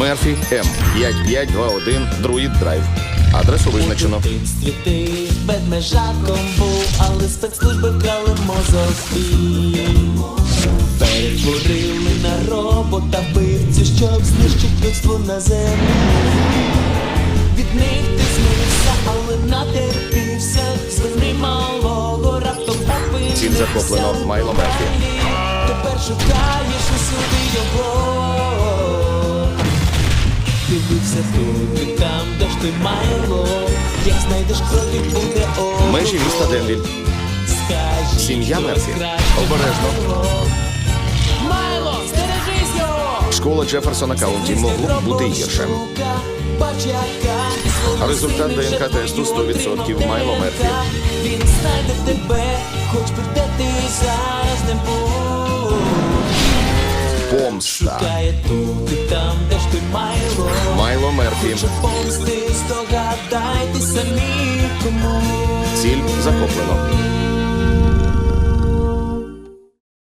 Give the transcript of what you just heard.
Мерфі М 5521 Друїд Драйв. Адресу визначено. У дитинстві ти ведмежаком був, але спецслужби вкрали мозок твій. Перетворили на робота вбивцю, щоб знищити людство на землі. Від них ти змився, але натерпівся. Звини малого раптом опинився. Ціль захоплено. Майло Мерфі. Тепер шукаєш усюди його. Дивився тут і там, де ж ти майло. Як знайдеш крові, буде о. Межі міста Денвіль. Сім'я Мерфі. Обережно. Майло. Майло, стережись його! Школа Джеферсона Каунті могло б бути гірше. Результат ДНК тесту 100% Майло Мерфі. Він знайде тебе, хоч би де ти зараз не був. Помста. Шукає тут і там, де ж ти Майло. Майло Мерфі. Ціль захоплено.